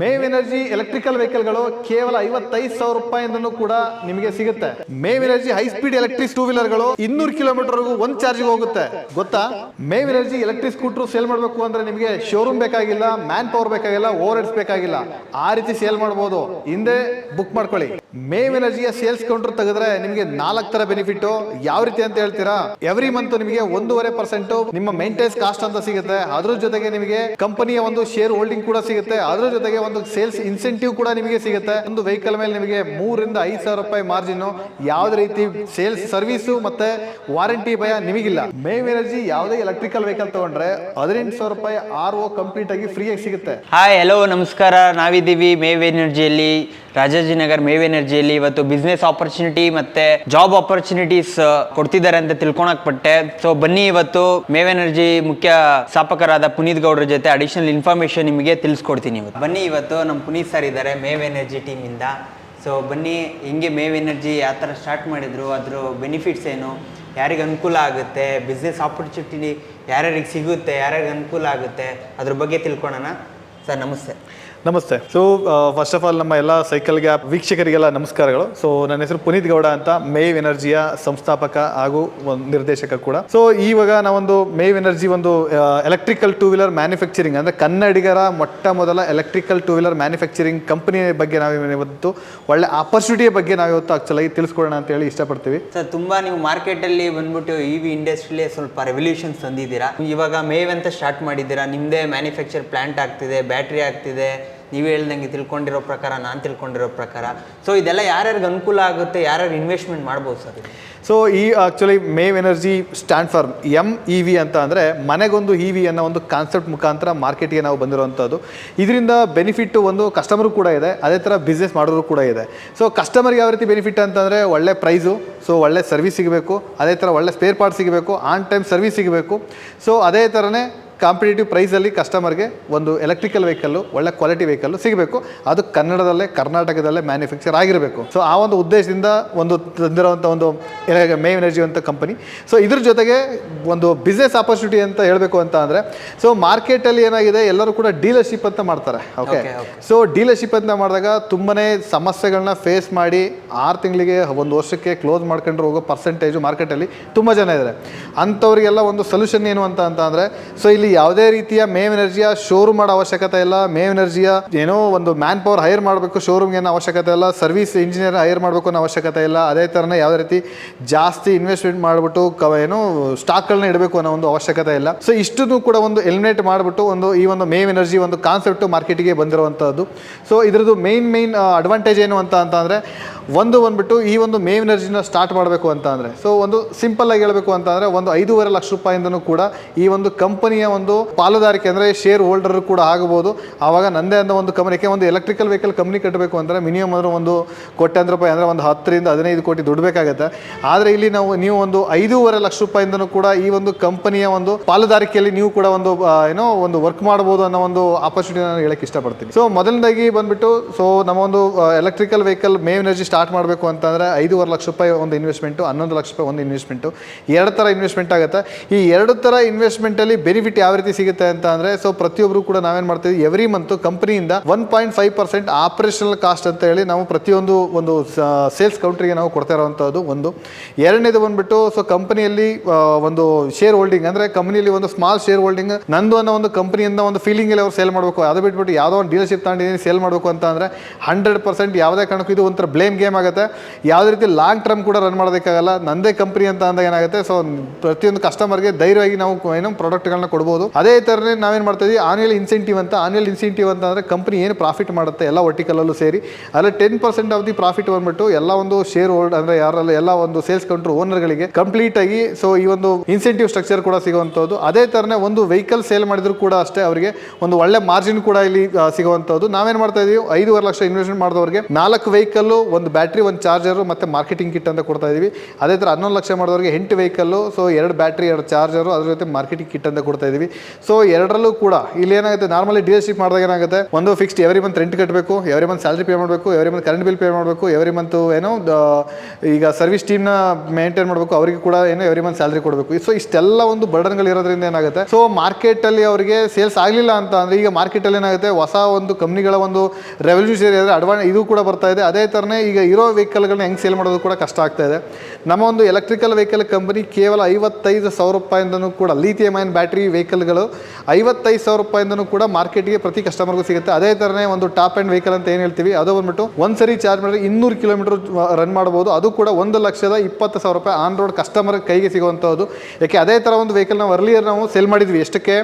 ಮೇವ್ energy electrical ವೆಹಿಕಲ್ಗಳು ಕೇವಲ ಐವತ್ತೈದು ಸಾವಿರ ರೂಪಾಯಿಂದನೂ ಕೂಡ ನಿಮಗೆ ಸಿಗುತ್ತೆ. MEV energy high speed electric two ವೀಲರ್ಗಳು ಇನ್ನೂರು ಕಿಲೋಮೀಟರ್ ವರೆಗೂ ಒಂದ್ ಚಾರ್ಜ್ ಹೋಗುತ್ತೆ. ಗೊತ್ತಾ? ಮೇವ್ ಎನರ್ಜಿ ಎಲೆಕ್ಟ್ರಿಕ್ ಸ್ಕೂಟರ್ ಸೇಲ್ ಮಾಡಬೇಕು ಅಂದ್ರೆ ನಿಮಗೆ ಶೋರೂಮ್ ಬೇಕಾಗಿಲ್ಲ, ಮ್ಯಾನ್ ಪವರ್ ಬೇಕಾಗಿಲ್ಲ ಓವರ್ ಹೆಡ್ಸ್ ಬೇಕಾಗಿಲ್ಲ. ಆ ರೀತಿ ಸೇಲ್ ಮಾಡಬಹುದು ಹಿಂದೆ ಬುಕ್ ಮಾಡ್ಕೊಳ್ಳಿ. ಮೇವ್ ಎನರ್ಜಿಯ ಸೇಲ್ಸ್ ಕೌಂಟರ್ ತೆಗೆದ್ರೆ ನಿಮಗೆ ನಾಲ್ಕು ತರ ಬೆನಿಫಿಟ್ ಯಾವ ರೀತಿ ಅಂತ ಹೇಳ್ತೀರಾ? ಎವ್ರಿ ಮಂತ್ ನಿಮಗೆ ಒಂದೂವರೆ ಪರ್ಸೆಂಟ್ ನಿಮ್ಮ ಮೇಂಟೆನ್ಸ್ ಕಾಸ್ಟ್ ಅಂತ ಸಿಗುತ್ತೆ. ಅದ್ರ ಜೊತೆಗೆ ನಿಮಗೆ ಕಂಪನಿಯ ಒಂದು ಶೇರ್ ಹೋಲ್ಡಿಂಗ್ ಕೂಡ ಸಿಗುತ್ತೆ. ಅದ್ರ ಜೊತೆಗೆ ಒಂದು ಸೇಲ್ಸ್ ಇನ್ಸೆಂಟಿವ್ ಕೂಡ ನಿಮಗೆ ಸಿಗುತ್ತೆ. ಒಂದು ವೆಹಿಕಲ್ ಮೇಲೆ ನಿಮಗೆ ಮೂರರಿಂದ ಐದು ಸಾವಿರ ರೂಪಾಯಿ ಮಾರ್ಜಿನ್ ಯಾವ್ದ ರೀತಿ ಸೇಲ್ಸ್ ಸರ್ವಿಸು ಮತ್ತೆ ವಾರಂಟಿ ಭಯ ನಿಮಗಿಲ್ಲ. ಮೇವ್ ಎನರ್ಜಿ ಯಾವುದೇ ಎಲೆಕ್ಟ್ರಿಕಲ್ ವೆಹಿಕಲ್ ತಗೊಂಡ್ರೆ ಹದಿನೆಂಟು ಸಾವಿರ ರೂಪಾಯಿ ಆರ್ ಓ ಕಂಪ್ಲೀಟ್ ಆಗಿ ಫ್ರೀ ಆಗಿ ಸಿಗುತ್ತೆ. ಹಾಯ್ ಹಲೋ ನಮಸ್ಕಾರ. ನಾವಿದ್ದೀವಿ ಮೇವ್ ಎನರ್ಜಿಯಲ್ಲಿ ರಾಜಾಜಿನಗರ್ ಮೇವ್ ಎನರ್ಜಿಯಲ್ಲಿ. ಇವತ್ತು ಬಿಸ್ನೆಸ್ ಆಪರ್ಚುನಿಟಿ ಮತ್ತೆ ಜಾಬ್ ಆಪರ್ಚುನಿಟೀಸ್ ಕೊಡ್ತಿದ್ದಾರೆ ಅಂತ ತಿಳ್ಕೊಳಕ್ ಪಟ್ಟೆ. ಸೊ ಬನ್ನಿ ಇವತ್ತು ಮೇವ್ ಎನರ್ಜಿ ಮುಖ್ಯ ಸ್ಥಾಪಕರಾದ ಪುನೀತ್ ಗೌಡ್ರ ಜೊತೆ ಅಡಿಷನಲ್ ಇನ್ಫಾರ್ಮೇಶನ್ ನಿಮಗೆ ತಿಳಿಸ್ಕೊಡ್ತೀನಿ ಬನ್ನಿ ಇವತ್ತು. ನಮ್ಮ ಪುನೀತ್ ಸರ್ ಇದ್ದಾರೆ, ಮೇವ್ ಎನರ್ಜಿ ಟೀಮಿಂದ ಸೊ ಬನ್ನಿ, ಹೆಂಗೆ ಮೇವ್ ಎನರ್ಜಿ ಯಾವ ಥರ ಸ್ಟಾರ್ಟ್ ಮಾಡಿದ್ರು, ಅದ್ರ ಬೆನಿಫಿಟ್ಸ್ ಏನು, ಯಾರಿಗೆ ಅನುಕೂಲ ಆಗುತ್ತೆ ಬಿಸ್ನೆಸ್ ಆಪರ್ಚುನಿಟಿ ಯಾರ್ಯಾರಿಗೆ ಸಿಗುತ್ತೆ, ಯಾರ್ಯಾರಿಗೆ ಅನುಕೂಲ ಆಗುತ್ತೆ, ಅದ್ರ ಬಗ್ಗೆ ತಿಳ್ಕೊಳ್ಳೋಣ ಸರ್, ನಮಸ್ತೆ. ನಮಸ್ತೆ. ಸೊ ಫಸ್ಟ್ ಆಫ್ ಆಲ್ ನಮ್ಮ ಎಲ್ಲ ಸೈಕಲ್ ಗ್ಯಾಪ್ ವೀಕ್ಷಕರಿಗೆಲ್ಲ ನಮಸ್ಕಾರಗಳು. ಸೊ ನನ್ನ ಹೆಸರು ಪುನೀತ್ ಗೌಡ ಅಂತ ಮೇವ್ ಎನರ್ಜಿಯ ಸಂಸ್ಥಾಪಕ ಹಾಗೂ ಒಂದು ನಿರ್ದೇಶಕ ಕೂಡ. ಸೊ ಇವಾಗ ನಾವೊಂದು ಮೇವ್ ಎನರ್ಜಿ ಒಂದು ಎಲೆಕ್ಟ್ರಿಕಲ್ ಟೂ ವೀಲರ್ ಮ್ಯಾನುಫ್ಯಾಕ್ಚರಿಂಗ್ ಅಂದ್ರೆ ಕನ್ನಡಿಗರ ಮೊಟ್ಟ ಮೊದಲ electrical two wheeler manufacturing company ಬಗ್ಗೆ ನಾವು ಇವತ್ತು ಒಳ್ಳೆ ಆಪರ್ಚುನಿಟಿಯ ಬಗ್ಗೆ ನಾವು ಇವತ್ತು ಆಕ್ಚುಲಾಗಿ ತಿಳಿಸ್ಕೊಡೋಣ ಅಂತ ಹೇಳಿ ಇಷ್ಟಪಡ್ತೀವಿ. ಸರ್, ತುಂಬಾ ನೀವು ಮಾರ್ಕೆಟಲ್ಲಿ ಬಂದ್ಬಿಟ್ಟು ಇ ವಿ ಇಂಡಸ್ಟ್ರಿಲಿ ಸ್ವಲ್ಪ ರೆವಲ್ಯೂಷನ್ ತಂದಿದ್ದೀರಾ. ಇವಾಗ ಮೇವ್ ಅಂತ ಸ್ಟಾರ್ಟ್ ಮಾಡಿದ್ದೀರಾ? ನಿಮ್ಮದೇ ಮ್ಯಾನುಫ್ಯಾಕ್ಚರ್ ಪ್ಲಾಂಟ್ ಆಗ್ತಿದೆ ಬ್ಯಾಟ್ರಿ ಆಗ್ತಿದೆ. ನೀವು ಹೇಳ್ದಂಗೆ ತಿಳ್ಕೊಂಡಿರೋ ಪ್ರಕಾರ, ನಾನು ತಿಳ್ಕೊಂಡಿರೋ ಪ್ರಕಾರ. ಸೊ ಇದೆಲ್ಲ ಯಾರ್ಯಾರಿಗೆ ಅನುಕೂಲ ಆಗುತ್ತೆ, ಯಾರ್ಯಾರು ಇನ್ವೆಸ್ಟ್ಮೆಂಟ್ ಮಾಡ್ಬೋದು ಸರ್ ಸೊ ಈ actually MEV energy stand for M E V ಅಂತ ಅಂದರೆ ಮನೆಗೊಂದು ಇ ವಿ ಅನ್ನೋ ಒಂದು ಕಾನ್ಸೆಪ್ಟ್ ಮುಖಾಂತರ ಮಾರ್ಕೆಟ್ಗೆ ನಾವು ಬಂದಿರುವಂಥದ್ದು. ಇದರಿಂದ ಬೆನಿಫಿಟ್ಟು ಒಂದು ಕಸ್ಟಮರ್ ಕೂಡ ಇದೆ, ಅದೇ ಥರ ಬಿಸ್ನೆಸ್ ಮಾಡೋರು ಕೂಡ ಇದೆ. ಸೊ ಕಸ್ಟಮರ್ಗೆ ಯಾವ ರೀತಿ ಬೆನಿಫಿಟ್ ಅಂತಂದರೆ ಒಳ್ಳೆ ಪ್ರೈಸು ಸೊ ಒಳ್ಳೆ ಸರ್ವಿಸ್ ಸಿಗಬೇಕು, ಅದೇ ಥರ ಒಳ್ಳೆ ಸ್ಪೇರ್ ಪಾರ್ಟ್ ಸಿಗಬೇಕು ಆನ್ ಟೈಮ್ ಸರ್ವಿಸ್ ಸಿಗಬೇಕು. ಸೊ ಅದೇ ಥರನೇ ಕಾಂಪಿಟೇಟಿವ್ ಪ್ರೈಸಲ್ಲಿ ಕಸ್ಟಮರ್ಗೆ ಒಂದು ಎಲೆಕ್ಟ್ರಿಕಲ್ ವೆಹಿಕಲ್ಲು ಒಳ್ಳೆ ಕ್ವಾಲಿಟಿ ವೆಹಿಕಲ್ಲು ಸಿಗಬೇಕು. ಅದು ಕನ್ನಡದಲ್ಲೇ ಕರ್ನಾಟಕದಲ್ಲೇ ಮ್ಯಾನುಫ್ಯಾಕ್ಚರ್ ಆಗಿರಬೇಕು. ಸೊ ಆ ಒಂದು ಉದ್ದೇಶದಿಂದ ಒಂದು ತಂದಿರುವಂಥ ಒಂದು ಮೇ ಎನರ್ಜಿ ಅಂತ ಕಂಪನಿ ಸೊ ಇದ್ರ ಜೊತೆಗೆ ಒಂದು ಬಿಸ್ನೆಸ್ ಆಪರ್ಚುನಿಟಿ ಅಂತ ಹೇಳಬೇಕು ಅಂತ ಅಂದರೆ ಸೊ ಮಾರ್ಕೆಟಲ್ಲಿ ಏನಾಗಿದೆ ಎಲ್ಲರೂ ಕೂಡ ಡೀಲರ್ಶಿಪ್ ಅಂತ ಮಾಡ್ತಾರೆ. ಓಕೆ. ಸೊ ಡೀಲರ್ಶಿಪ್ ಅಂತ ಮಾಡಿದಾಗ ತುಂಬನೇ ಸಮಸ್ಯೆಗಳನ್ನ ಫೇಸ್ ಮಾಡಿ ಆರು ತಿಂಗಳಿಗೆ ಒಂದು ವರ್ಷಕ್ಕೆ ಕ್ಲೋಸ್ ಮಾಡ್ಕೊಂಡ್ರೆ ಹೋಗೋ ಪರ್ಸೆಂಟೇಜು ಮಾರ್ಕೆಟಲ್ಲಿ ತುಂಬ ಜನ ಇದ್ದಾರೆ ಅಂಥವ್ರಿಗೆಲ್ಲ ಒಂದು ಸೊಲ್ಯೂಷನ್ ಏನು ಅಂತ ಅಂತ ಅಂದರೆ ಸೊ ಇಲ್ಲಿ ಯಾವುದೇ ರೀತಿಯ ಮೇವ್ ಎನರ್ಜಿಯ ಶೋರೂಮ್ ಮಾಡೋ ಅವಶ್ಯಕತೆ ಇಲ್ಲ. ಮೇವ್ ಎನರ್ಜಿಯ ಏನೋ ಒಂದು ಮ್ಯಾನ್ ಪವರ್ ಹೈರ್ ಮಾಡಬೇಕು ಶೋರೂಮ್ಗೆ ಏನೋ ಅವಶ್ಯಕತೆ ಇಲ್ಲ. ಸರ್ವಿಸ್ ಇಂಜಿನಿಯರ್ ಹೈರ್ ಮಾಡಬೇಕು ಅನ್ನೋ ಅವಶ್ಯಕತೆ ಇಲ್ಲ. ಅದೇ ಥರನೇ ಯಾವುದೇ ರೀತಿ ಜಾಸ್ತಿ ಇನ್ವೆಸ್ಟ್ಮೆಂಟ್ ಮಾಡಿಬಿಟ್ಟು ಕ ಏನು ಸ್ಟಾಕ್ಗಳನ್ನ ಇಡಬೇಕು ಅನ್ನೋ ಒಂದು ಅವಶ್ಯಕತೆ ಇಲ್ಲ. ಸೊ ಇಷ್ಟನ್ನು ಕೂಡ ಒಂದು ಎಲಿಮಿನೇಟ್ ಮಾಡಿಬಿಟ್ಟು ಒಂದು ಈ ಒಂದು ಮೇವ್ ಎನರ್ಜಿ ಒಂದು ಕಾನ್ಸೆಪ್ಟು ಮಾರ್ಕೆಟಿಗೆ ಬಂದಿರುವಂಥದ್ದು ಸೊ ಇದರದ್ದು ಮೇನ್ ಮೇನ್ ಅಡ್ವಾಂಟೇಜ್ ಏನು ಅಂತ ಅಂತ ಅಂದರೆ ಒಂದು ಬಂದ್ಬಿಟ್ಟು ಈ ಒಂದು ಮೇವ್ ಎನರ್ಜಿನ ಸ್ಟಾರ್ಟ್ ಮಾಡಬೇಕು ಅಂತ ಅಂದರೆ. ಸೊ ಒಂದು ಸಿಂಪಲ್ ಆಗಿ ಹೇಳಬೇಕು ಅಂತ ಅಂದರೆ ಒಂದು ಐದೂವರೆ ಲಕ್ಷ ರೂಪಾಯಿಂದನೂ ಕೂಡ ಈ ಒಂದು ಕಂಪನಿಯ ಒಂದು ಪಾಲುದಾರಿಕೆ ಅಂದರೆ ಶೇರ್ ಹೋಲ್ಡರ್ ಕೂಡ ಆಗಬಹುದು ಆವಾಗ ನಂದೇ ಅಂದ ಒಂದು ಕಂಪನಿಗೆ ಒಂದು ಎಲೆಕ್ಟ್ರಿಕಲ್ ವೆಹಿಕಲ್ ಕಂಪ್ನಿ ಕಟ್ಟಬೇಕು ಅಂದರೆ ಮಿನಿಮಮ್ ಅಂದ್ರೆ ಒಂದು ಕೋಟ್ಯಾಂತರ ರೂಪಾಯಿ ಅಂದರೆ ಒಂದು ಹತ್ತರಿಂದ ಹದಿನೈದು ಕೋಟಿ ದುಡ್ಡು ಬೇಕಾಗುತ್ತೆ. ಆದರೆ ಇಲ್ಲಿ ನಾವು ನೀವು ಒಂದು ಐದೂವರೆ ಲಕ್ಷ ರೂಪಾಯಿಂದನೂ ಕೂಡ ಈ ಒಂದು ಕಂಪನಿಯ ಒಂದು ಪಾಲುದಾರಿಕೆಯಲ್ಲಿ ನೀವು ಕೂಡ ಒಂದು ಏನೋ ಒಂದು ವರ್ಕ್ ಮಾಡ್ಬೋದು ಅನ್ನೋ ಒಂದು ಆಪರ್ಚುನಿಟಿ ನಾನು ಹೇಳಕ್ಕೆ ಇಷ್ಟಪಡ್ತೀನಿ. ಸೊ ಮೊದಲನೇದಾಗಿ ಬಂದ್ಬಿಟ್ಟು ಸೊ ನಮ್ಮ ಒಂದು ಎಲೆಕ್ಟ್ರಿಕಲ್ ವೆಹಿಕಲ್ ಮೇವ್ ಎನರ್ಜಿ ಮಾಡಬೇಕು ಅಂತಂದರೆ ಐದೂವರೆ ಲಕ್ಷ ರೂಪಾಯಿ ಒಂದು ಇನ್ವೆಸ್ಟ್ಮೆಂಟು ಹನ್ನೊಂದು ಲಕ್ಷ ರೂಪಾಯಿ ಒಂದು ಇನ್ವೆಸ್ಟ್ಮೆಂಟು ಎರಡು ಥರ ಇನ್ವೆಸ್ಟ್ಮೆಂಟ್ ಆಗುತ್ತೆ. ಈ ಎರಡು ಥರ ಇನ್ವೆಸ್ಟ್ಮೆಂಟಲ್ಲಿ ಬೆನಿಫಿಟ್ ಯಾವ ರೀತಿ ಸಿಗುತ್ತೆ ಅಂತ ಅಂದರೆ ಸೊ ಪ್ರತಿಯೊಬ್ಬರು ಕೂಡ ನಾವೇನು ಮಾಡ್ತೀವಿ ಎವ್ರಿ ಮಂತ್ ಕಂಪನಿಯಿಂದ one point five percent operational cost ಅಂತ ಹೇಳಿ ನಾವು ಪ್ರತಿಯೊಂದು ಒಂದು ಸೇಲ್ಸ್ ಕೌಂಟ್ರಿಗೆ ನಾವು ಕೊಡ್ತಾ ಇರೋವಂಥದ್ದು ಒಂದು. ಎರಡನೇದು ಬಂದ್ಬಿಟ್ಟು ಸೊ ಕಂಪನಿಯಲ್ಲಿ ಒಂದು ಶೇರ್ ಹೋಲ್ಡಿಂಗ್ ಅಂದರೆ ಕಂಪನಿಯಲ್ಲಿ ಒಂದು ಸ್ಮಾಲ್ ಶೇರ್ ಹೋಲ್ಡಿಂಗ್ ನಂದು ಅನ್ನೋ ಒಂದು ಕಂಪನಿಯಿಂದ ಒಂದು ಫೀಲಿಂಗಲ್ಲಿ ಅವ್ರು ಸೇಲ್ ಮಾಡಬೇಕು. ಅದು ಬಿಟ್ಬಿಟ್ಟು ಯಾವುದೋ ಒಂದು ಡೀಲರ್ಶಿಪ್ ತಗೊಂಡಿದ್ದೀನಿ ಸೇಲ್ ಮಾಡಬೇಕು ಅಂತ ಅಂದರೆ ಹಂಡ್ರೆಡ್ ಪರ್ಸೆಂಟ್ ಯಾವುದೇ ಕಾರಣಕ್ಕೂ ಇದು ಒಂಥರ ಬ್ಲೇಮ್ ಆಗುತ್ತೆ. ಯಾವುದೇ ರೀತಿ ಲಾಂಗ್ ಟರ್ಮ್ ಕೂಡ ರನ್ ಮಾಡೋದಕ್ಕಾಗಲ್ಲ. ನಂದೇ ಕಂಪ್ನಿ ಅಂತ ಅಂದಾಗ ಏನಾಗುತ್ತೆ? ಸೊ ಪ್ರತಿಯೊಂದು ಕಸ್ಟಮರ್ಗೆ ಧೈರ್ಯವಾಗಿ ನಾವು ಏನು ಪ್ರಾಡಕ್ಟ್ಗಳನ್ನ ಕೊಡ್ಬೋದು. ಅದೇ ಥರನೇ ನಾವೇನು ಮಾಡ್ತಾ ಇದೀವಿ? ಆನ್ಯಲ್ ಇನ್ಸೆಂಟಿವ್ ಅಂತ ಆನ್ಯಲ್ ಇನ್ಸೆಂಟಿವ್ ಅಂತ ಅಂದರೆ ಕಂಪನಿ ಏನು ಪ್ರಾಫಿಟ್ ಮಾಡುತ್ತೆ? ಎಲ್ಲ ವರ್ಟಿಕಲಲ್ಲೂ ಸೇರಿ. ಅದರಲ್ಲಿ ten percent of the profit ಬಂದ್ಬಿಟ್ಟು ಎಲ್ಲ ಒಂದು ಶೇರ್ ಹೋಲ್ಡ್ ಅಂದರೆ ಯಾರಲ್ಲ, ಎಲ್ಲ ಒಂದು ಸೇಲ್ಸ್ ಕೌಂಟ್ರ್ ಓನರ್ಗಳಿಗೆ ಕಂಪ್ಲೀಟ್ ಆಗಿ ಸೊ ಈ ಒಂದು ಇನ್ಸೆಂಟಿವ್ ಸ್ಟ್ರಕ್ಚರ್ ಕೂಡ ಸಿಗುವಂಥದ್ದು. ಅದೇ ಥರನೇ ಒಂದು ವೆಹಿಕಲ್ ಸೇಲ್ ಮಾಡಿದ್ರು ಕೂಡ ಅಷ್ಟೇ ಅವರಿಗೆ ಒಂದು ಒಳ್ಳೆ ಮಾರ್ಜಿನ್ ಕೂಡ ಇಲ್ಲಿ ಸಿಗುವಂಥದ್ದು. ನಾವೇನು ಮಾಡ್ತಾ ಇದೀವಿ? ಐದೂವರೆ ಲಕ್ಷ ಇನ್ವೆಸ್ಟ್ಮೆಂಟ್ ಮಾಡಿದವರಿಗೆ ನಾಲ್ಕು ವೆಹಿಕಲ್ಲು ಒಂದು ಬ್ಯಾಟ್ರಿ, ಒಂದು ಚಾರ್ಜರು ಮತ್ತು ಮಾರ್ಕೆಟಿಂಗ್ ಕಿಟ್ ಅಂತ ಕೊಡ್ತಾ ಇದ್ದೀವಿ ಅದೇ ಥರ ಹನ್ನೊಂದು ಲಕ್ಷ ಮಾಡಿದವರಿಗೆ ಎಂಟು ವೆಹಿಕಲ್ಲು ಸೊ ಎರಡು ಬ್ಯಾಟ್ರಿ, ಎರಡು ಚಾರ್ಜರು, ಅದ್ರ ಜೊತೆ ಮಾರ್ಕೆಟಿಂಗ್ ಕಿಟ್ ಅಂತ ಕೊಡ್ತಾ ಇದ್ದೀವಿ ಸೊ ಎರಡರಲ್ಲೂ ಕೂಡ ಇಲ್ಲಿ ಏನಾಗುತ್ತೆ ನಾರ್ಮಲಿ ಡೀಲರ್ಶಿಪ್ ಮಾಡಿದಾಗ ಏನಾಗುತ್ತೆ, ಒಂದು ಫಿಕ್ಸ್ಡ್ ಎವ್ರಿ ಮಂತ್ ರೆಂಟ್ ಕಟ್ಟಬೇಕು ಎವ್ರಿ ಮಂತ್ ಸ್ಯಾಲ್ರಿ ಪೇ ಮಾಡಬೇಕು every month current bill pay ಮಾಡಬೇಕು ಎವ್ರಿ ಮಂತ್ ಏನೋ ಈಗ ಸರ್ವಿಸ್ ಟೀಮ್ನ ಮೇಂಟೈನ್ ಮಾಡಬೇಕು, ಅವರಿಗೆ ಕೂಡ ಏನೋ ಎವ್ರಿ ಮಂತ್ ಸ್ಯಾಲ್ರಿ ಕೊಡಬೇಕು. ಸೊ ಇಷ್ಟೆಲ್ಲ ಒಂದು ಬರ್ಡನ್ಗಳು ಇರೋದ್ರಿಂದ ಏನಾಗುತ್ತೆ ಸೊ ಮಾರ್ಕೆಟಲ್ಲಿ ಅವರಿಗೆ ಸೇಲ್ಸ್ ಆಗಲಿಲ್ಲ ಅಂತ ಅಂದರೆ ಈಗ ಮಾರ್ಕೆಟಲ್ಲಿ ಏನಾಗುತ್ತೆ, ಹೊಸ ಒಂದು ಕಂಪ್ನಿಗಳ ಒಂದು ರೆವೆನ್ಯೂ ಶೇರ್ ಅಡ್ವಾ ಇದು ಕೂಡ ಬರ್ತಾ ಇದೆ. ಅದೇ ಥರನೇ ಈಗ ಇರೋ ವೆಹಿಕಲ್ಗಳನ್ನ ಹೆಂಗೆ ಸೇಲ್ ಮಾಡೋದು ಕೂಡ ಕಷ್ಟ ಆಗ್ತಾ ಇದೆ. ನಮ್ಮ ಒಂದು ಎಲೆಕ್ಟ್ರಿಕಲ್ ವೆಹಿಕಲ್ ಕಂಪನಿ ಕೇವಲ ಐವತ್ತೈದು ಸಾವಿರ ರೂಪಾಯಿಂದನೂ ಕೂಡ ಲೀಥಿಯಂ ಐನ್ ಬ್ಯಾಟ್ರಿ ವೆಹಿಕಲ್ಗಳು ಐವತ್ತೈದು ಸಾವಿರ ರೂಪಾಯಿಂದನೂ ಕೂಡ ಮಾರ್ಕೆಟ್ಗೆ ಪ್ರತಿ ಕಸ್ಟಮರ್ಗೂ ಸಿಗುತ್ತೆ. ಅದೇ ಥರನೇ ಒಂದು ಟಾಪ್ ಆ್ಯಂಡ್ ವೆಹಿಕಲ್ ಅಂತ ಏನು ಹೇಳ್ತೀವಿ? ಅದು ಬಂದ್ಬಿಟ್ಟು ಒಂದು ಸರಿ ಚಾರ್ಜ್ ಮಾಡಿದ್ರೆ ಇನ್ನೂರು ಕಿಲೋಮೀಟರ್ ರನ್ ಮಾಡ್ಬೋದು ಅದು ಕೂಡ ಒಂದು ಲಕ್ಷದ ಇಪ್ಪತ್ತು ಸಾವಿರ ರೂಪಾಯಿ ಆನ್ ರೋಡ್ ಕಸ್ಟಮರ್ ಕೈಗೆ ಸಿಗುವಂಥದ್ದು ಯಾಕೆ ಅದೇ ಥರ ಒಂದು ವೆಹಿಕಲ್ ನಾವು ಅರ್ಲಿಯರ್ ನಾವು ಸೇಲ್ ಮಾಡಿದ್ವಿ. ಎಷ್ಟಕ್ಕೆ?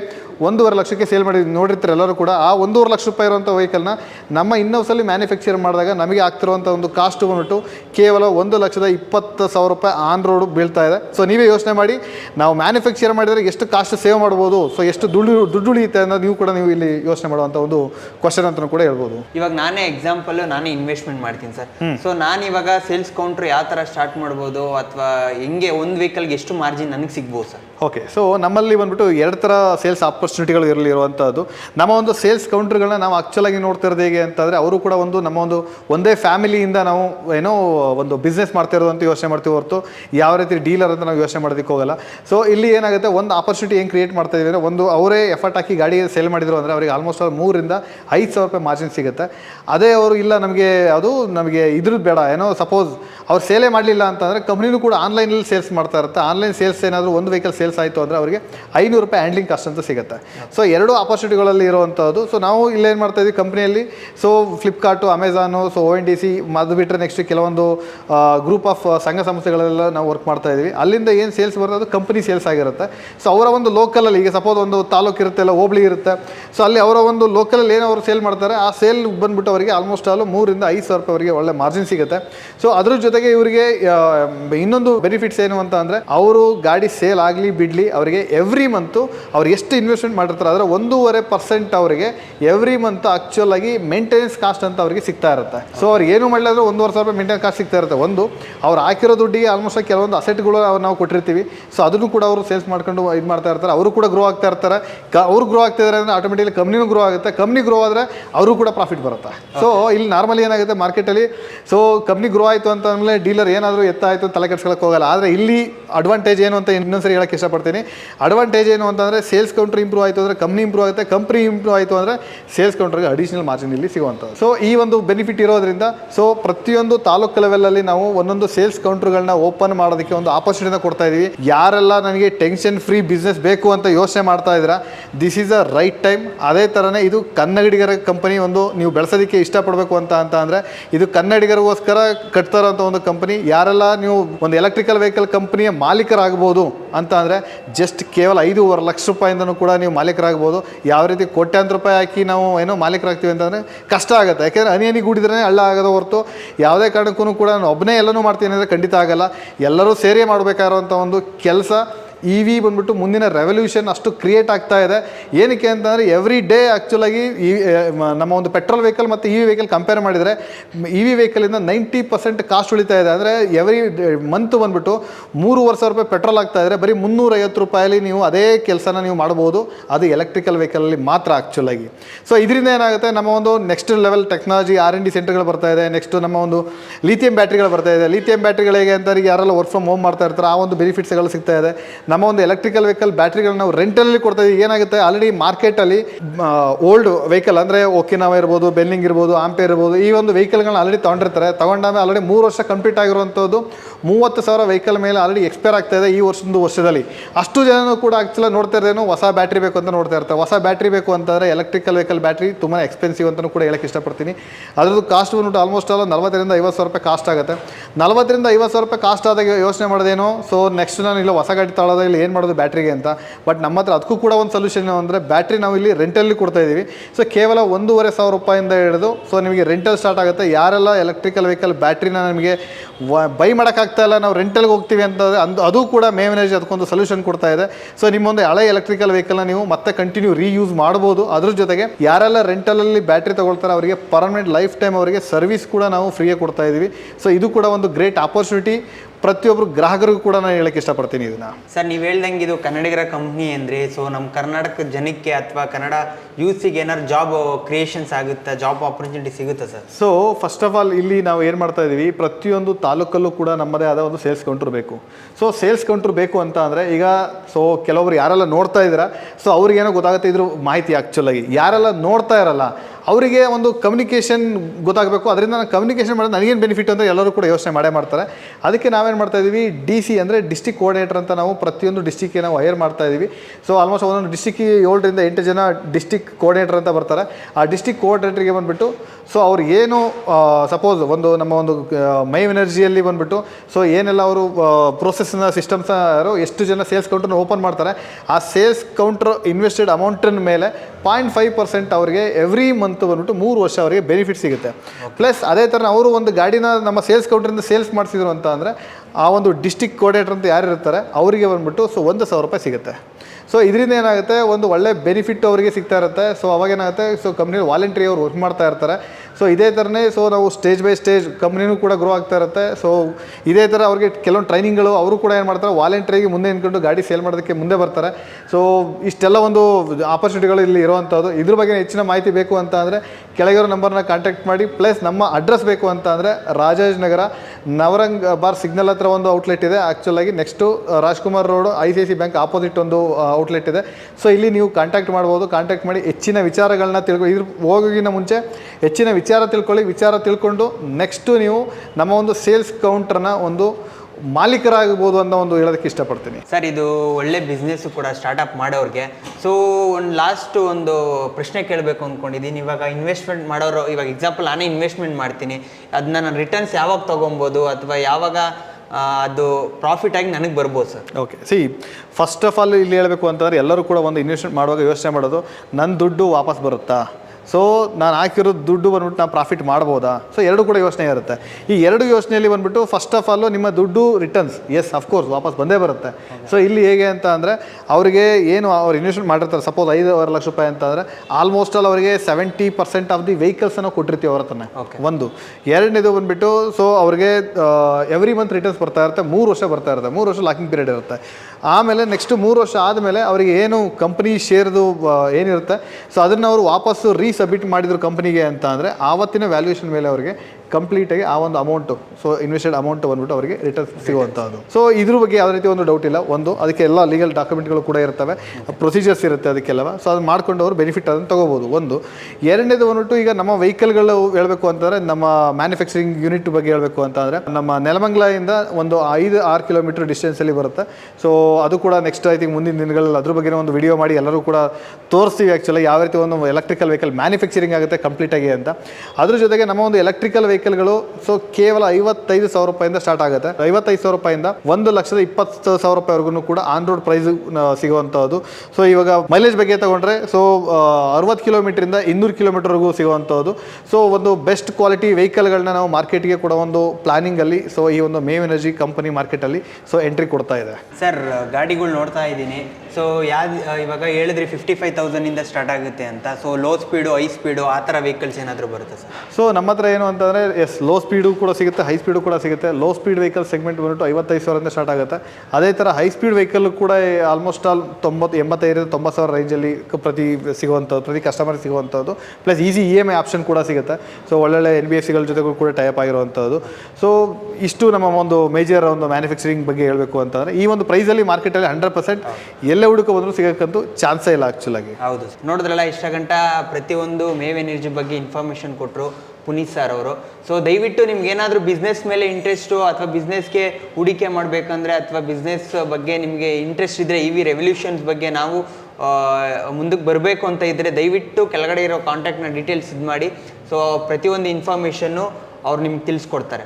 ಒಂದೂವರೆ ಲಕ್ಷಕ್ಕೆ ಸೇಲ್ ಮಾಡಿದ್ವಿ. ನೋಡಿರ್ತಾರೆ ಎಲ್ಲರೂ ಕೂಡ ಆ ಒಂದೂವರೆ ಲಕ್ಷ ರೂಪಾಯಿ ಇರುವಂಥ ವೆಹಿಕಲ್ನ ನಮ್ಮ ಇನ್ನೊಂದ್ಸಲಿ ಮ್ಯಾನುಫ್ಯಾಕ್ಚರ್ ಮಾಡಿದಾಗ ನಮಗೆ ಆಗ್ತಿರುವಂಥ ಒಂದು ಕಾಸ್ಟ್ ಬಂದ್ಬಿಟ್ಟು ಕೇವಲ ಒಂದು ಲಕ್ಷದ ಇಪ್ಪತ್ತು ಸಾವಿರ ರೂಪಾಯಿ ಆನ್ ರೋಡ್ ಬೀಳ್ತಾ ಇದೆ. ಸೊ ನೀವೇ ಯೋಚನೆ ಮಾಡಿ ನಾವು ಮ್ಯಾನುಫ್ಯಾಕ್ಚರ್ ಮಾಡಿದರೆ ಎಷ್ಟು ಕಾಸ್ಟ್ ಸೇವ್ ಮಾಡ್ಬೋದು? ಸೊ ಎಷ್ಟು ದುಡ್ಡು ದುಡ್ಡು ಉಳಿಯುತ್ತೆ ಅನ್ನೋದು ನೀವು ಕೂಡ ನೀವು ಇಲ್ಲಿ ಯೋಚನೆ ಮಾಡುವಂಥ ಒಂದು ಕ್ವಶನ್ ಅಂತ ಕೂಡ ಹೇಳ್ಬೋದು. ಇವಾಗ ನಾನೇ ಎಕ್ಸಾಂಪಲ್ ನಾನೇ ಇನ್ವೆಸ್ಟ್ಮೆಂಟ್ ಮಾಡ್ತೀನಿ ಸರ್. ಸೊ ನಾನು ಇವಾಗ ಸೇಲ್ಸ್ ಕೌಂಟ್ರ್ ಯಾವ ಥರ ಸ್ಟಾರ್ಟ್ ಮಾಡ್ಬೋದು ಅಥವಾ ಹೆಂಗೆ ಒಂದು ವೆಹಿಕಲ್ಗೆ ಎಷ್ಟು ಮಾರ್ಜಿನ್ ನನಗೆ ಸಿಗ್ಬೋದು ಸರ್? ಓಕೆ ಸೊ ನಮ್ಮಲ್ಲಿ ಬಂದ್ಬಿಟ್ಟು ಎರಡು ಥರ ಸೇಲ್ಸ್ ಆಪರ್ಚುನಿಟಿಗಳು ಇರಲಿ ಇರುವಂಥದ್ದು ನಮ್ಮ ಒಂದು ಸೇಲ್ಸ್ ಕೌಂಟ್ರ್ಗಳನ್ನ ನಾವು ಆ್ಯಕ್ಚುಲಾಗಿ ನೋಡ್ತಾ ಇರೋದು ಹೇಗೆ ಅಂತಂದರೆ, ಅವರು ಕೂಡ ಒಂದು ನಮ್ಮ ಒಂದು ಒಂದೇ ಫ್ಯಾಮಿಲಿಯಿಂದ ನಾವು ಏನೋ ಒಂದು ಬಿಸ್ನೆಸ್ ಮಾಡ್ತಾ ಇರೋದು ಅಂತ ಯೋಚನೆ ಮಾಡ್ತೀವಿ ಹೊರತು ಯಾವ ರೀತಿ ಡೀಲರ್ ಅಂತ ನಾವು ಯೋಚನೆ ಮಾಡೋದಕ್ಕೆ ಹೋಗಲ್ಲ. ಸೊ ಇಲ್ಲಿ ಏನಾಗುತ್ತೆ, ಒಂದು ಆಪರ್ಚುನಿಟಿ ಏನು ಕ್ರಿಯೇಟ್ ಮಾಡ್ತಾ ಅಂದರೆ, ಒಂದು ಅವರೇ ಎಫರ್ಟ್ ಹಾಕಿ ಗಾಡಿ ಸೇಲ್ ಮಾಡಿದ್ರು ಅಂದರೆ, ಅವರಿಗೆ ಆಲ್ಮೋಸ್ಟ್ ಅವ್ರು ಮೂರಿಂದ ಐದು ಸಾವಿರ ರೂಪಾಯಿ ಮಾರ್ಜಿನ್ ಸಿಗುತ್ತೆ. ಅದೇ ಅವರು ಇಲ್ಲ ನಮಗೆ ಅದು ನಮಗೆ ಇದ್ರದ್ದು ಬೇಡ, ಏನೋ ಸಪೋಸ್ ಅವ್ರು ಸೇಲೇ ಮಾಡಲಿಲ್ಲ ಅಂತಂದರೆ ಕಂಪ್ನಿನೂ ಕೂಡ ಆನ್ಲೈನಲ್ಲಿ ಸೇಲ್ಸ್ ಮಾಡ್ತಾ ಇರುತ್ತೆ. ಆನ್ಲೈನ್ ಸೇಲ್ಸ್ ಏನಾದರೂ ಒಂದು ವೆಹಿಕಲ್ ಸೇಲ್ಸ್ ಆಯಿತು ಅಂದರೆ ಅವರಿಗೆ ಐನೂರು ರೂಪಾಯಿ ಹ್ಯಾಂಡ್ಲಿಂಗ್ ಕಾಸ್ಟ್ ಅಂತ ಸಿಗುತ್ತೆ. ಸೊ ಎರಡು ಆಪರ್ಚುನಿಟಿಗಳಲ್ಲಿ ಇರುವಂಥದ್ದು ಸೊ ನಾವು ಇಲ್ಲೇನು ಮಾಡ್ತಾ ಇದ್ದೀವಿ ಕಂಪ್ನಿಯಲ್ಲಿ so Flipkart Amazon so O N D C ಅದು ಬಿಟ್ಟರೆ ನೆಕ್ಸ್ಟ್ ಕೆಲವೊಂದು ಗ್ರೂಪ್ ಆಫ್ ಸಂಘ ಸಂಸ್ಥೆಗಳೆಲ್ಲ ನಾವು ವರ್ಕ್ ಮಾಡ್ತಾ ಇದ್ದೀವಿ ಅಲ್ಲಿಂದ ಏನು ಸೇಲ್ಸ್ ಬರುತ್ತೆ? ಅದು ಕಂಪ್ನಿ ಸೇಲ್ಸ್ ಆಗಿರುತ್ತೆ. ಸೊ ಅವರ ಒಂದು ಲೋಕಲಲ್ಲಿ ಈಗ ಸಪೋಸ್ ಒಂದು ತಾಲೂಕು ಇರುತ್ತೆ ಅಲ್ಲ ಹೋಬಳಿ ಇರುತ್ತೆ. ಸೊ ಅಲ್ಲಿ ಅವರ ಒಂದು ಲೋಕಲಲ್ಲಿ ಏನು ಅವರು ಸೇಲ್ ಮಾಡ್ತಾರೆ. ಆ ಸೇಲ್ ಬಂದುಬಿಟ್ಟು ಅವರಿಗೆ ಆಲ್ಮೋಸ್ಟ್ ಆಲ್ ಮೂರಿಂದ ಐದು ಸಾವಿರ ರೂಪಾಯಿ ಅವರಿಗೆ ಒಳ್ಳೆ ಮಾರ್ಜಿನ್ ಸಿಗುತ್ತೆ. ಸೊ ಅದ್ರ ಜೊತೆಗೆ ಇವರಿಗೆ ಇನ್ನೊಂದು ಬೆನಿಫಿಟ್ಸ್ ಏನು ಅಂತ ಅಂದರೆ, ಅವರು ಗಾಡಿ ಸೇಲ್ ಆಗಲಿ ಬಿಡಲಿ, ಅವರಿಗೆ ಎವ್ರಿ ಮಂತು ಅವ್ರು ಎಷ್ಟು ಇನ್ವೆಸ್ಟ್ಮೆಂಟ್ ಮಾಡಿರ್ತಾರೆ ಅದರ ಒಂದೂವರೆ ಪರ್ಸೆಂಟ್ ಅವರಿಗೆ ಎವ್ರಿ ಮಂತ್ ಆಕ್ಚುಲ್ ಆಗಿ ಮೇಂಟೆನೆನ್ಸ್ ಕಾಸ್ಟ್ ಅಂತ ಅವರಿಗೆ ಸಿಗ್ತಾ ಇರುತ್ತೆ. ಸೊ ಅವ್ರು ಏನು ಮಾಡಲಿಲ್ಲ ಒಂದೂವರೆ ಸಾವಿರ ರೂಪಾಯಿ ಮೇಂಟೆನೆನ್ಸ್ ಕಾಸ್ಟ್ ಸಿಗ್ತಾ ಇರುತ್ತೆ. ಒಂದು, ಅವ್ರು ಹಾಕಿರೋ ದುಡ್ಡಿಗೆ ಆಲ್ಮೋಸ್ಟ್ ಕೆಲವೊಂದು ಅಸೆಟ್ಗಳು ನಾವು ಕೊಟ್ಟಿರ್ತೀವಿ. ಸೊ ಅದನ್ನು ಕೂಡ ಅವರು ಸೇಲ್ಸ್ ಮಾಡ್ಕೊಂಡು ಇದು ಮಾಡ್ತಾ ಇರ್ತಾರೆ. ಅವರು ಕೂಡ ಗ್ರೋ ಆಗ್ತಾ ಇರ್ತಾರೆ. ಕ, ಅವ್ರು ಗ್ರೋ ಆಗ್ತಾ ಇದ್ದಾರೆ ಅಂದರೆ ಆಟೋಮೆಟಿಕಲಿ ಕಂಪ್ನಿನೂ ಗ್ರೋ ಆಗುತ್ತೆ. ಕಂಪ್ನಿ ಗ್ರೋ ಆದರೆ ಅವರು ಕೂಡ ಪ್ರಾಫಿಟ್ ಬರುತ್ತೆ. ಸೊ ಇಲ್ಲಿ ನಾರ್ಮಲಿ ಏನಾಗುತ್ತೆ ಮಾರ್ಕೆಟಲ್ಲಿ ಸೊ ಕಂಪ್ನಿ ಗ್ರೋ ಆಯಿತು ಅಂತ ಅಂದಮೇಲೆ ಡೀಲರ್ ಏನಾದರೂ ಎತ್ತಾಯಿತು ತಲೆ ಕೆಡ್ಸ್ಕೊಳಕ್ಕೆ ಹೋಗಲ್ಲ. ಆದರೆ ಇಲ್ಲಿ ಅಡ್ವಾಂಟೇಜ್ ಏನು ಅಂತ ಇನ್ನೊಂದ್ಸರಿ ಹೇಳಕ್ಕೆ ಇಷ್ಟಪಡ್ತೀನಿ. ಅಡ್ವಾಂಟೇಜ್ ಏನು ಅಂತಂದರೆ ಸೇಲ್ಸ್ ಕೌಂಟ್ರ್ ಇಂಪ್ರೂವ್ ಆಯಿತು ಅಂದರೆ ಕಂಪ್ನಿ ಇಂಪ್ರೂವ್ ಆಗುತ್ತೆ ಕಂಪ್ನಿ ಇಂಪ್ರೂವ್ ಆಯಿತು ಅಂದರೆ ಸೇಲ್ಸ್ ಕೌಂಟ್ರಿಗೆ ಅಡಿಷನಲ್ ಮಾರ್ಜಿನ್ ಇಲ್ಲಿ ಸಿಗುವಂಥದ್ದು. ಸೊ ಈ ಒಂದು ಬೆನಿಫಿಟ್ ಇರೋದ್ರಿಂದ ಸೊ ಪ್ರತಿಯೊಂದು ತಾಲೂಕು ಲೆವೆಲಲ್ಲಿ ನಾವು ಒಂದೊಂದು ಸೇಲ್ಸ್ ಕೌಂಟ್ರ್ಗಳನ್ನ ಓಪನ್ ಮಾಡೋದಕ್ಕೆ ಒಂದು ಆಪರ್ಚುನಿಟಿನ ಕೊಡ್ತಾ ಇದ್ದೀವಿ ಯಾರೆಲ್ಲ ನನಗೆ ಟೆನ್ಷನ್ ಫ್ರೀ ಬಿಸ್ನೆಸ್ ಬೇಕು ಅಂತ ಯೋಚನೆ ಮಾಡ್ತಾ ಇದ್ದೀರಾ this is a right time ಅದೇ ಥರನೇ ಇದು ಕನ್ನಡಿಗರ ಕಂಪನಿ ಒಂದು ನೀವು ಬೆಳೆಸೋದಕ್ಕೆ ಇಷ್ಟಪಡಬೇಕು ಅಂತ ಅಂತ ಅಂದರೆ ಇದು ಕನ್ನಡಿಗರಿಗೋಸ್ಕರ ಕಟ್ತಾ ಅಂತ ಒಂದು ಕಂಪನಿ ಯಾರೆಲ್ಲ ನೀವು ಒಂದು ಎಲೆಕ್ಟ್ರಿಕಲ್ ವೆಹಿಕಲ್ ಕಂಪನಿಯ ಮಾಲೀಕರಾಗಬಹುದು ಅಂತ ಜಸ್ಟ್ ಕೇವಲ ಐದೂವರೆ ಲಕ್ಷ ರೂಪಾಯಿಂದನೂ ಕೂಡ ನೀವು ಮಾಲೀಕರಾಗ್ಬೋದು. ಯಾವ ರೀತಿ ಕೋಟ್ಯಾಂತರ ರೂಪಾಯಿ ಹಾಕಿ ನಾವು ಏನೋ ಮಾಲೀಕರಾಗ್ತೀವಿ ಅಂತಂದರೆ ಕಷ್ಟ ಆಗುತ್ತೆ. ಯಾಕೆಂದರೆ ಹನಿ ಹನಿ ಗೂಡಿದ್ರೆ ಹಳ್ಳ ಆಗೋದು ಹೊರತು ಯಾವುದೇ ಕಾರಣಕ್ಕೂ ಕೂಡ ನಾನು ಒಬ್ಬನೇ ಎಲ್ಲನೂ ಮಾಡ್ತೀನಿ ಅಂದರೆ ಖಂಡಿತ ಆಗಲ್ಲ. ಎಲ್ಲರೂ ಸೇರಿ ಮಾಡಬೇಕಾಗಿರುವಂಥ ಒಂದು ಕೆಲಸ ಇ ವಿ ಬಂದ್ಬಿಟ್ಟು ಮುಂದಿನ ರೆವಲ್ಯೂಷನ್ ಅಷ್ಟು ಕ್ರಿಯೇಟ್ ಆಗ್ತಾ ಇದೆ. ಏನಕ್ಕೆ ಅಂತಂದರೆ ಎವ್ರಿ ಡೇ ಆ್ಯಕ್ಚುಲಾಗಿ ಈ ನಮ್ಮ ಒಂದು ಪೆಟ್ರೋಲ್ ವೆಹಿಕಲ್ ಮತ್ತು ಇ ವಿ ವೆಹಿಕಲ್ ಕಂಪೇರ್ ಮಾಡಿದರೆ ಇ ವಿ ವೆಹಿಕಲಿಂದ ನೈಂಟಿ ಪರ್ಸೆಂಟ್ ಕಾಸ್ಟ್ ಉಳಿತಾ ಇದೆ. ಅಂದರೆ ಎವ್ರಿ ಮಂತ್ ಬಂದ್ಬಿಟ್ಟು ಮೂರುವರೆ ಸಾವಿರ ರೂಪಾಯಿ ಪೆಟ್ರೋಲ್ ಆಗ್ತಾ ಇದ್ದರೆ ಬರೀ ಮುನ್ನೂರೈವತ್ತು ರೂಪಾಯಲ್ಲಿ ನೀವು ಅದೇ ಕೆಲಸನ ನೀವು ಮಾಡ್ಬೋದು. ಅದು ಎಲೆಕ್ಟ್ರಿಕಲ್ ವೆಹಿಕಲಲ್ಲಿ ಮಾತ್ರ ಆ್ಯಕ್ಚುಲಾಗಿ ಸೊ ಇದರಿಂದ ಏನಾಗುತ್ತೆ? ನಮ್ಮ ಒಂದು next level technology R N D ಸೆಂಟರ್ಗಳು ಬರ್ತಾ ಇದೆ. ನೆಕ್ಸ್ಟ್ ನಮ್ಮ ಒಂದು ಲಿಥಿಯಂ ಬ್ಯಾಟ್ರಿಗಳು ಬರ್ತಾ ಇದೆ. ಲಿಥಿಯಂ ಬ್ಯಾಟ್ರಿಗಳಿಗೆ ಅಂತ ಯಾರೆಲ್ಲ ವರ್ಕ್ ಫ್ರಮ್ ಹೋಮ್ ಮಾಡ್ತಾ ಇರ್ತಾರೆ, ಆ ಒಂದು ಬೆನಿಫಿಟ್ಸ್ಗಳು ಸಿಗ್ತಾ ಇದೆ. ನಮ್ಮ ಒಂದು ಎಲೆಕ್ಟ್ರಿಕಲ್ ವೆಹಿಕಲ್ ಬ್ಯಾಟ್ರಿಗಳನ್ನ ನಾವು ರೆಂಟಲ್ಲಿ ಕೊಡ್ತಾ ಇದ್ದೀವಿ ಏನಾಗುತ್ತೆ? ಆಲ್ರೆಡಿ ಮಾರ್ಕೆಟಲ್ಲಿ ಓಲ್ಡ್ ವೆಹಿಕಲ್ ಅಂದರೆ ಓಕಿನಾವ ಇರ್ಬೋದು ಬೆನ್ನಿಂಗ್ ಇರ್ಬೋದು ಆಂಪೇರ್ ಇರ್ಬೋದು, ಈ ಒಂದು ವೆಹಿಕಲ್ಗಳನ್ನ ಆಲ್ರೆಡಿ ತೊಗೊಂಡಿರ್ತಾರೆ. ತಗೊಂಡಾಮೇಲೆ ಆಲ್ರೆಡಿ ಮೂರು ವರ್ಷ ಕಂಪ್ಲೀಟ್ ಆಗಿರುವಂಥದ್ದು ಮೂವತ್ತು ಸಾವಿರ ವೆಹಿಕಲ್ ಮೇಲೆ ಆಲ್ರೆಡಿ ಎಕ್ಸ್ಪೈರ್ ಆಗ್ತಾ ಇದೆ ಈ ವರ್ಷದ ವರ್ಷದಲ್ಲಿ. ಅಷ್ಟು ಜನನೂ ಕೂಡ ಆಗ್ತಿಲ್ಲ ನೋಡ್ತಾ ಇರೋದೇನು ಹೊಸ ಬ್ಯಾಟ್ರಿ ಬೇಕು ಅಂತ ನೋಡ್ತಾ ಇರ್ತಾರೆ. ಹೊಸ ಬ್ಯಾಟ್ರಿ ಬೇಕು ಅಂತಂದರೆ ಎಲೆಕ್ಟ್ರಿಕಲ್ ವೆಹಿಕಲ್ ಬ್ಯಾಟ್ರಿ ತುಂಬಾ ಎಕ್ಸ್ಪೆನ್ಸಿವ್ ಅಂತಲೂ ಕೂಡ ಹೇಳಕ್ಕೆ ಇಷ್ಟಪಡ್ತೀನಿ. ಅದ್ರದ್ದು ಕಾಸ್ಟ್ ಬಂದ್ಬಿಟ್ಟು ಆಲ್ಮೋಸ್ಟ್ ಆಲ್ ನಲ್ವತ್ತರಿಂದ ಐವತ್ತು ಸಾವಿರ ರೂಪಾಯಿ ಕಾಸ್ಟ್ ಆಗುತ್ತೆ. ನಲ್ವತ್ತರಿಂದ ಐವತ್ತು ಸಾವಿರ ರೂಪಾಯಿ ಕಾಸ್ಟ್ ಆದಾಗ ಯೋಚನೆ ಮಾಡೋದೇನು? ಸೊ ನೆಕ್ಸ್ಟ್ ನಾನು ಇಲ್ಲ ಹೊಸ ಗಾಡಿ ತಗೊಳ್ಳೋದ ಇಲ್ಲಿ ಏನು ಮಾಡೋದು ಬ್ಯಾಟ್ರಿಗೆ ಅಂತ. ಬಟ್ ನಮ್ಮ ಹತ್ರ ಅದಕ್ಕೂ ಕೂಡ ಒಂದು ಸೊಲ್ಯೂಷನ್ ಅಂದರೆ ಬ್ಯಾಟ್ರಿ ನಾವು ಇಲ್ಲಿ ರೆಂಟಲ್ಲಿ ಕೊಡ್ತಾ ಇದ್ದೀವಿ ಸೊ ಕೇವಲ ಒಂದೂವರೆ ಸಾವಿರ ರೂಪಾಯಿಂದ ಹಿಡಿದು ಸೊ ನಿಮಗೆ ರೆಂಟಲ್ ಸ್ಟಾರ್ಟ್ ಆಗುತ್ತೆ. ಯಾರೆಲ್ಲ ಎಲೆಕ್ಟ್ರಿಕಲ್ ವೆಹಿಕಲ್ ಬ್ಯಾಟ್ರಿನ ನಿಮಗೆ ಬೈ ಮಾಡೋಕ್ಕಾಗ್ತಾ ಇಲ್ಲ, ನಾವು ರೆಂಟಲ್ಗೆ ಹೋಗ್ತೀವಿ ಅಂತಂದರೆ ಅಂದು, ಅದು ಕೂಡ ಮೇವನೇಜ್ ಅದಕ್ಕೊಂದು ಸೊಲ್ಯೂಷನ್ ಕೊಡ್ತಾ ಇದೆ. ಸೊ ನಿಮ್ಮೊಂದು ಹಳೆ ಎಲೆಕ್ಟ್ರಿಕಲ್ ವೆಹಿಕಲ್ನ ನೀವು ಮತ್ತೆ ಕಂಟಿನ್ಯೂ ರೀಯೂಸ್ ಮಾಡ್ಬೋದು. ಅದ್ರ ಜೊತೆಗೆ ಯಾರೆಲ್ಲ ರೆಂಟಲಲ್ಲಿ ಬ್ಯಾಟ್ರಿ ತಗೊಳ್ತಾರೆ, ಅವರಿಗೆ ಪರ್ಮನೆಂಟ್ ಲೈಫ್ ಟೈಮ್ ಅವರಿಗೆ ಸರ್ವಿಸ್ ಕೂಡ ನಾವು ಫ್ರೀಯಾಗಿ ಕೊಡ್ತಾ ಇದ್ದೀವಿ ಸೊ ಇದು ಕೂಡ ಒಂದು ಗ್ರೇಟ್ ಆಪರ್ಚುನಿಟಿ ಪ್ರತಿಯೊಬ್ಬರು ಗ್ರಾಹಕರಿಗೂ ಕೂಡ ನಾನು ಹೇಳಕ್ಕೆ ಇಷ್ಟಪಡ್ತೀನಿ ಇದನ್ನ. ಸರ್ ನೀವು ಹೇಳ್ದಂಗೆ ಇದು ಕನ್ನಡಿಗರ ಕಂಪ್ನಿ ಅಂದರೆ ಸೊ ನಮ್ಮ ಕರ್ನಾಟಕ ಜನಕ್ಕೆ ಅಥವಾ ಕನ್ನಡ ಯೂತ್ಸಿಗೆ ಏನಾದ್ರು ಜಾಬ್ ಕ್ರಿಯೇಷನ್ಸ್ ಆಗುತ್ತಾ ಜಾಬ್ ಆಪರ್ಚುನಿಟಿ ಸಿಗುತ್ತಾ sir? So first of all ಇಲ್ಲಿ ನಾವು ಏನು ಮಾಡ್ತಾ ಇದ್ದೀವಿ ಪ್ರತಿಯೊಂದು ತಾಲೂಕಲ್ಲೂ ಕೂಡ ನಮ್ಮದೇ ಆದ ಒಂದು ಸೇಲ್ಸ್ ಕೌಂಟರ್ ಬೇಕು. ಸೊ ಸೇಲ್ಸ್ ಕೌಂಟರ್ ಬೇಕು ಅಂತ ಅಂದರೆ ಈಗ ಸೊ ಕೆಲವರು ಯಾರೆಲ್ಲ ನೋಡ್ತಾ ಇದ್ದೀರಾ ಸೊ ಅವ್ರಿಗೇನೋ ಗೊತ್ತಾಗುತ್ತೆ ಇದ್ರ ಮಾಹಿತಿ ಆ್ಯಕ್ಚುಲಾಗಿ ಯಾರೆಲ್ಲ ನೋಡ್ತಾ ಇರಲ್ಲ ಅವರಿಗೆ ಒಂದು ಕಮ್ಯುನಿಕೇಷನ್ ಗೊತ್ತಾಗಬೇಕು. ಅದರಿಂದ ನಾನು ಕಮ್ಯುನಿಕೇಷನ್ ಮಾಡೋದು ನನಗೇನು ಬೆನಿಫಿಟ್ ಅಂತ ಎಲ್ಲರೂ ಕೂಡ ಯೋಚನೆ ಮಾಡೇ ಮಾಡ್ತಾರೆ. ಅದಕ್ಕೆ ನಾವೇನು ಮಾಡ್ತಾ ಇದ್ದೀವಿ? ಡಿ ಸಿ ಅಂದರೆ ಡಿಸ್ಟಿಕ್ ಕೋಆರ್ಡಿನೇಟರ್ ಅಂತ ನಾವು ಪ್ರತಿಯೊಂದು ಡಿಸ್ಟಿಕ್ಗೆ ನಾವು ಹೈಯರ್ ಮಾಡ್ತಾ ಇದ್ದೀವಿ. ಸೊ ಆಲ್ಮೋಸ್ಟ್ ಒಂದೊಂದು ಡಿಸ್ಟಿಕ್ಗೆ ಏಳರಿಂದ ಎಂಟು ಜನ ಡಿಸ್ಟಿಕ್ ಕೋಆರ್ಡಿನೇಟರ್ ಅಂತ ಬರ್ತಾರೆ. ಆ ಡಿಸ್ಟಿಕ್ ಕೋಆರ್ಡಿನೇಟರ್ಗೆ ಬಂದುಬಿಟ್ಟು ಸೊ ಅವ್ರು ಏನು ಸಪೋಸ್ ಒಂದು ನಮ್ಮ ಒಂದು ಮೈ ಎನರ್ಜಿಯಲ್ಲಿ ಬಂದುಬಿಟ್ಟು ಸೊ ಏನೆಲ್ಲ ಅವರು ಪ್ರೋಸೆಸ್ನ ಸಿಸ್ಟಮ್ಸ್ ಎಷ್ಟು ಜನ ಸೇಲ್ಸ್ ಕೌಂಟ್ರನ್ನ ಓಪನ್ ಮಾಡ್ತಾರೆ, ಆ ಸೇಲ್ಸ್ ಕೌಂಟರ್ ಇನ್ವೆಸ್ಟೆಡ್ ಅಮೌಂಟಿನ ಮೇಲೆ ಪಾಯಿಂಟ್ ಫೈವ್ ಪರ್ಸೆಂಟ್ ಅವರಿಗೆ ಎವ್ರಿ ಮಂತ್ ಬಂದ್ಬಿಟ್ಟು ಮೂರು ವರ್ಷ ಅವರಿಗೆ ಬೆನಿಫಿಟ್ ಸಿಗುತ್ತೆ. ಪ್ಲಸ್ ಅದೇ ಥರ ಅವರು ಒಂದು ಗಾಡಿನ ನಮ್ಮ ಸೇಲ್ಸ್ ಕೌಂಟ್ರಿಂದ ಸೇಲ್ಸ್ ಮಾಡಿಸಿದ್ರು ಅಂತ ಅಂದರೆ ಆ ಒಂದು ಡಿಸ್ಟಿಕ್ ಕೋಆರ್ಡಿನೇಟರ್ ಅಂತ ಯಾರು ಇರ್ತಾರೆ ಅವರಿಗೆ ಬಂದ್ಬಿಟ್ಟು ಸೊ ಒಂದು ಸಾವಿರ ರೂಪಾಯಿ ಸಿಗುತ್ತೆ. ಸೊ ಇದರಿಂದ ಏನಾಗುತ್ತೆ ಒಂದು ಒಳ್ಳೆ ಬೆನಿಫಿಟ್ ಅವರಿಗೆ ಸಿಗ್ತಾ ಇರುತ್ತೆ. ಸೊ ಅವಾಗ ಏನಾಗುತ್ತೆ ಸೊ ಕಂಪ್ನಿ ವಾಲಂಟ್ರಿ ಅವ್ರು ವರ್ಕ್ ಮಾಡ್ತಾ ಇರ್ತಾರೆ. ಸೊ ಇದೇ ಥರನೇ ಸೊ ನಾವು ಸ್ಟೇಜ್ ಬೈ ಸ್ಟೇಜ್ ಕಂಪ್ನಿನೂ ಕೂಡ ಗ್ರೋ ಆಗ್ತಾ ಇರುತ್ತೆ. ಸೊ ಇದೇ ಥರ ಅವ್ರಿಗೆ ಕೆಲವೊಂದು ಟ್ರೈನಿಂಗ್ಗಳು ಅವರು ಕೂಡ ಏನು ಮಾಡ್ತಾರೆ ವಾಲಂಟ್ರಿಯಾಗಿ ಮುಂದೆ ನಿಂತ್ಕೊಂಡು ಗಾಡಿ ಸೇಲ್ ಮಾಡೋದಕ್ಕೆ ಮುಂದೆ ಬರ್ತಾರೆ. ಸೊ ಇಷ್ಟೆಲ್ಲ ಒಂದು ಆಪರ್ಚುನಿಟಿಗಳು ಇಲ್ಲಿ ಇರುವಂಥದ್ದು ಇದ್ರ ಬಗ್ಗೆ ಹೆಚ್ಚಿನ ಮಾಹಿತಿ ಬೇಕು ಅಂತ ಅಂದರೆ, ಕೆಳಗಿರೋ ನಂಬರ್ನ ಕಾಂಟ್ಯಾಕ್ಟ್ ಮಾಡಿ ಪ್ಲಸ್ ನಮ್ಮ ಅಡ್ರೆಸ್ ಬೇಕು ಅಂತ ಅಂದರೆ ರಾಜಾಜನಗರ ನವರಂಗ್ ಬಾರ್ ಸಿಗ್ನಲ್ ಹತ್ರ ಒಂದು ಔಟ್ಲೆಟ್ ಇದೆ. ಆ್ಯಕ್ಚುಲಾಗಿ next Rajkumar road I C I C bank opposite ಒಂದು ಔಟ್ಲೆಟ್ ಇದೆ. ಸೊ ಇಲ್ಲಿ ನೀವು ಕಾಂಟ್ಯಾಕ್ಟ್ ಮಾಡ್ಬೋದು. ಕಾಂಟ್ಯಾಕ್ಟ್ ಮಾಡಿ ಹೆಚ್ಚಿನ ವಿಚಾರಗಳನ್ನ ತಿಳ್ಕೊ ಇದ್ರ ಹೋಗೋಗಿನ ಮುಂಚೆ ಹೆಚ್ಚಿನ ವಿಚಾರ ತಿಳ್ಕೊಳ್ಳಿ ವಿಚಾರ ತಿಳ್ಕೊಂಡು ನೆಕ್ಸ್ಟು ನೀವು ನಮ್ಮ ಒಂದು ಸೇಲ್ಸ್ ಕೌಂಟ್ರನ್ನ ಒಂದು ಮಾಲೀಕರಾಗಬಹುದು ಅಂತ ಒಂದು ಹೇಳೋದಕ್ಕೆ ಇಷ್ಟಪಡ್ತೀನಿ. ಸರ್ ಇದು ಒಳ್ಳೆ ಬಿಸ್ನೆಸ್ ಕೂಡ ಸ್ಟಾರ್ಟಪ್ ಮಾಡೋರಿಗೆ. ಸೊ ಒಂದು ಲಾಸ್ಟ್ ಒಂದು ಪ್ರಶ್ನೆ ಕೇಳಬೇಕು ಅಂದ್ಕೊಂಡಿದ್ದೀನಿ ಇವಾಗ ಇನ್ವೆಸ್ಟ್ಮೆಂಟ್ ಮಾಡೋರು ಇವಾಗ ಎಕ್ಸಾಂಪಲ್ ನಾನೇ ಇನ್ವೆಸ್ಟ್ಮೆಂಟ್ ಮಾಡ್ತೀನಿ. ಅದನ್ನ ನಾನು ರಿಟರ್ನ್ಸ್ ಯಾವಾಗ ತೊಗೊಬೋದು ಅಥವಾ ಯಾವಾಗ ಅದು ಪ್ರಾಫಿಟ್ ಆಗಿ ನನಗೆ ಬರ್ಬೋದು sir? Okay see first of all ಇಲ್ಲಿ ಹೇಳಬೇಕು ಅಂತಂದರೆ ಎಲ್ಲರೂ ಕೂಡ ಒಂದು ಇನ್ವೆಸ್ಟ್ಮೆಂಟ್ ಮಾಡುವಾಗ ಯೋಚನೆ ಮಾಡೋದು ನನ್ನ ದುಡ್ಡು ವಾಪಸ್ ಬರುತ್ತಾ? ಸೊ ನಾನು ಹಾಕಿರೋ ದುಡ್ಡು ಬಂದ್ಬಿಟ್ಟು ನಾನು ಪ್ರಾಫಿಟ್ ಮಾಡ್ಬೋದಾ? ಸೊ ಎರಡು ಕೂಡ ಯೋಚನೆ ಇರುತ್ತೆ. ಈ ಎರಡು ಯೋಚನೆಯಲ್ಲಿ ಬಂದ್ಬಿಟ್ಟು ಫಸ್ಟ್ ಆಫ್ ಆಲು ನಿಮ್ಮ ದುಡ್ಡು ರಿಟರ್ನ್ಸ್ ಎಸ್ ಅಫ್ಕೋರ್ಸ್ ವಾಪಸ್ ಬಂದೇ ಬರುತ್ತೆ. ಸೊ ಇಲ್ಲಿ ಹೇಗೆ ಅಂತ ಅಂದರೆ ಅವರಿಗೆ ಏನು ಅವ್ರು ಇನ್ವೆಸ್ಟ್ಮೆಂಟ್ ಮಾಡಿರ್ತಾರೆ ಸಪೋಸ್ ಐದೂವರೆ ಲಕ್ಷ ರೂಪಾಯಿ ಅಂತಂದರೆ ಆಲ್ಮೋಸ್ಟ್ ಆಲ್ ಅವರಿಗೆ ಸೆವೆಂಟಿ ಪರ್ಸೆಂಟ್ ಆಫ್ ದಿ ವೆಹಿಕಲ್ಸನ್ನು ಕೊಟ್ಟಿರ್ತೀವಿ ಅವ್ರ ಹತ್ರನೇ. ಒಂದು. ಎರಡನೇದು ಬಂದುಬಿಟ್ಟು ಸೊ ಅವ್ರಿಗೆ ಎವ್ರಿ ಮಂತ್ ರಿಟರ್ನ್ಸ್ ಬರ್ತಾ ಇರುತ್ತೆ ಮೂರು ವರ್ಷ ಬರ್ತಾ ಇರುತ್ತೆ ಮೂರು ವರ್ಷ ಲಾಕಿಂಗ್ ಪೀರಿಯಡ್ ಇರುತ್ತೆ. ಆಮೇಲೆ ನೆಕ್ಸ್ಟ್ ಮೂರು ವರ್ಷ ಆದಮೇಲೆ ಅವರಿಗೆ ಏನು ಕಂಪ್ನಿ ಶೇರ್ದು ಏನಿರುತ್ತೆ ಸೊ ಅದನ್ನು ಅವರು ವಾಪಸ್ಸು ರೀಸಬ್ಮಿಟ್ ಮಾಡಿದ್ರು ಕಂಪ್ನಿಗೆ ಅಂತ ಅಂದರೆ ಆವತ್ತಿನ ವ್ಯಾಲ್ಯೂಯೇಷನ್ ಮೇಲೆ ಅವರಿಗೆ ಕಂಪ್ಲೀಟಾಗಿ ಆ ಒಂದು ಅಮೌಂಟು ಸೊ ಇನ್ವೆಸ್ಟೆಡ್ ಅಮೌಂಟ್ ಬಂದ್ಬಿಟ್ಟು ಅವರಿಗೆ ರಿಟರ್ನ್ ಸಿಗುವಂಥದ್ದು ಸೊ ಇದ್ರ ಬಗ್ಗೆ ಯಾವ ರೀತಿ ಒಂದು ಡೌಟ್ ಇಲ್ಲ. ಒಂದು ಅದಕ್ಕೆ ಎಲ್ಲ ಲೀಗಲ್ ಡಾಕ್ಯುಮೆಂಟ್ಗಳು ಕೂಡ ಇರ್ತವೆ. ಪ್ರೊಸೀಜರ್ಸ್ ಇರುತ್ತೆ ಅದಕ್ಕೆಲ್ಲ ಸೊ ಅದನ್ನ ಮಾಡ್ಕೊಂಡು ಅವರು ಬೆನಿಫಿಟ್ ಅದನ್ನು ತೊಗೋಬೋದು. ಒಂದು ಎರಡನೇದು ಬಂದ್ಬಿಟ್ಟು ಈಗ ನಮ್ಮ ವೆಹಿಕಲ್ಗಳು ಹೇಳಬೇಕು ಅಂತಂದರೆ ನಮ್ಮ ಮ್ಯಾನುಫ್ಯಾಕ್ಚರಿಂಗ್ ಯೂನಿಟ್ ಬಗ್ಗೆ ಹೇಳಬೇಕು ಅಂತಂದರೆ ನಮ್ಮ ನೆಲಮಂಗ್ಲಿಂದ ಒಂದು ಐದು ಆರು ಕಿಲೋಮೀಟರ್ ಡಿಸ್ಟೆನ್ಸಲ್ಲಿ ಬರುತ್ತೆ. ಸೊ ಅದು ಕೂಡ ನೆಕ್ಸ್ಟ್ ಐ ಥಿಂಕ್ ಮುಂದಿನ ದಿನಗಳಲ್ಲಿ ಅದ್ರ ಬಗ್ಗೆ ಒಂದು ವಿಡಿಯೋ ಮಾಡಿ ಎಲ್ಲರೂ ಕೂಡ ತೋರಿಸ್ತೀವಿ ಆ್ಯಕ್ಚುಲಿ ಯಾವ ರೀತಿ ಒಂದು ಎಲೆಕ್ಟ್ರಿಕಲ್ ವೆಹಿಕಲ್ ಮ್ಯಾನುಫ್ಯಾಕ್ಚರಿಂಗ್ ಆಗುತ್ತೆ ಕಂಪ್ಲೀಟಾಗಿ ಅಂತ. ಅದ್ರ ಜೊತೆಗೆ ನಮ್ಮ ಒಂದು ಎಲೆಕ್ಟ್ರಿಕಲ್ ವೆಹಿಕಲ್ಗಳು ಸೊ ಕೇವಲ ಐವತ್ತೈದು ಸಾವಿರ ರೂಪಾಯಿಂದ ಸ್ಟಾರ್ಟ್ ಆಗುತ್ತೆ. ಐವತ್ತೈದು ಸಾವಿರ ರೂಪಾಯಿಂದ ಒಂದು ಲಕ್ಷದ ಇಪ್ಪತ್ತು ಸಾವಿರ ರೂಪಾಯಿವರೆಗೂ ಕೂಡ ಆನ್ ರೋಡ್ ಪ್ರೈಸ್ ಸಿಗುವಂಥದ್ದು ಸೊ ಇವಾಗ ಮೈಲೇಜ್ ಬಗ್ಗೆ ತಗೊಂಡ್ರೆ ಸೊ ಅರವತ್ತು ಕಿಲೋಮೀಟ್ರಿಂದ ಇನ್ನೂರು ಕಿಲೋಮೀಟರ್ವರೆಗೂ ಸಿಗುವಂಥದ್ದು ಸೊ ಒಂದು ಬೆಸ್ಟ್ ಕ್ವಾಲಿಟಿ ವೆಹಿಕಲ್ಗಳನ್ನ ನಾವು ಮಾರ್ಕೆಟ್ಗೆ ಕೂಡ ಒಂದು ಪ್ಲಾನಿಂಗಲ್ಲಿ ಸೊ ಈ ಒಂದು ಮೇವ್ ಎನರ್ಜಿ ಕಂಪನಿ ಮಾರ್ಕೆಟಲ್ಲಿ ಸೊ ಎಂಟ್ರಿ ಕೊಡ್ತಾ ಇದೆ. ಸರ್ ಗಾಡಿಗಳು ನೋಡ್ತಾ ಇದ್ದೀನಿ. ಸೊ ಯಾವ್ದು ಇವಾಗ ಹೇಳಿದ್ರಿ ಫಿಫ್ಟಿ ಫೈವ್ ತೌಸಂಡಿಂದ ಸ್ಟಾರ್ಟ್ ಆಗುತ್ತೆ ಅಂತ. So low speed high speed ಆ ಥರ ವೆಹಿಕಲ್ಸ್ ಏನಾದರೂ ಬರುತ್ತೆ ಸರ್? ಸೊ ನಮ್ಮ ಹತ್ರ ಏನು ಅಂತಂದರೆ ಎಸ್ ಲೋ ಸ್ಪೀಡು ಕೂಡ ಸಿಗುತ್ತೆ ಹೈ ಸ್ಪೀಡು ಕೂಡ ಸಿಗುತ್ತೆ. ಲೋ ಸ್ಪೀಡ್ ವೆಹಿಕಲ್ ಸೆಗ್ಮೆಂಟ್ ಬಂದ್ಬಿಟ್ಟು ಐವತ್ತೈದು ಸಾವಿರದಿಂದ ಸ್ಟಾರ್ಟ್ ಆಗುತ್ತೆ. ಅದೇ ಥರ ಹೈ ಸ್ಪೀಡ್ ವೆಹಿಕಲ್ ಕೂಡ ಆಲ್ಮೋಸ್ಟ್ ಆಲ್ ತೊಂಬತ್ತು ಎಂಬತ್ತೈದರಿಂದ ತೊಂಬತ್ತು ಸಾವಿರ ರೇಂಜಲ್ಲಿ ಪ್ರತಿ ಸಿಗುವಂಥದ್ದು ಪ್ರತಿ ಕಸ್ಟಮರ್ ಸಿಗುವಂಥದ್ದು. Plus easy E M I option ಕೂಡ ಸಿಗುತ್ತೆ. ಸೊ ಒಳ್ಳೊಳ್ಳೆ ಎನ್ ಬಿ ಎಸ್ ಸಿಗಳ ಜೊತೆಗೂ ಕೂಡ ಟೈಪ್ ಆಗಿರುವಂಥದ್ದು. ಸೊ ಇಷ್ಟು ನಮ್ಮ ಒಂದು ಮೇಜರ್ ಒಂದು ಮ್ಯಾನುಫ್ಯಾಕ್ಚರಿಂಗ್ ಬಗ್ಗೆ ಹೇಳಬೇಕು ಅಂತಂದರೆ ಈ ಒಂದು ಪ್ರೈಸಲ್ಲಿ ಮಾರ್ಕೆಟಲ್ಲಿ ಹಂಡ್ರೆಡ್ ಪರ್ಸೆಂಟ್ ಎಲ್ಲೇ ಹುಡುಕ ಬಂದರೂ ಸಿಗೋಕ್ಕಂತೂ ಚಾನ್ಸೇ ಇಲ್ಲ ಆ್ಯಕ್ಚುಲಾಗಿ ಹೌದು ನೋಡಿದ್ರಲ್ಲ, ಇಷ್ಟ ಗಂಟ ಪ್ರತಿಯೊಂದು ಮೇವ್ ಎನರ್ಜಿ ಬಗ್ಗೆ ಇನ್ಫಾರ್ಮೇಷನ್ ಕೊಟ್ಟರು ಪುನೀತ್ ಸರ್ ಅವರು. ಸೊ ದಯವಿಟ್ಟು ನಿಮ್ಗೆ ಏನಾದರೂ ಬಿಸ್ನೆಸ್ ಮೇಲೆ ಇಂಟ್ರೆಸ್ಟು ಅಥವಾ ಬಿಸ್ನೆಸ್ಗೆ ಹೂಡಿಕೆ ಮಾಡಬೇಕಂದ್ರೆ ಅಥವಾ ಬಿಸ್ನೆಸ್ ಬಗ್ಗೆ ನಿಮಗೆ ಇಂಟ್ರೆಸ್ಟ್ ಇದ್ದರೆ ಇ ವಿ ರೆವಲ್ಯೂಷನ್ಸ್ ಬಗ್ಗೆ ನಾವು ಮುಂದಕ್ಕೆ ಬರಬೇಕು ಅಂತ ಇದ್ದರೆ ದಯವಿಟ್ಟು ಕೆಳಗಡೆ ಇರೋ ಕಾಂಟ್ಯಾಕ್ಟ್ನ ಡೀಟೇಲ್ಸ್ ಇದು ಮಾಡಿ ಸೊ ಪ್ರತಿಯೊಂದು ಇನ್ಫಾರ್ಮೇಷನ್ನು ಅವ್ರು ನಿಮ್ಗೆ ತಿಳಿಸ್ಕೊಡ್ತಾರೆ.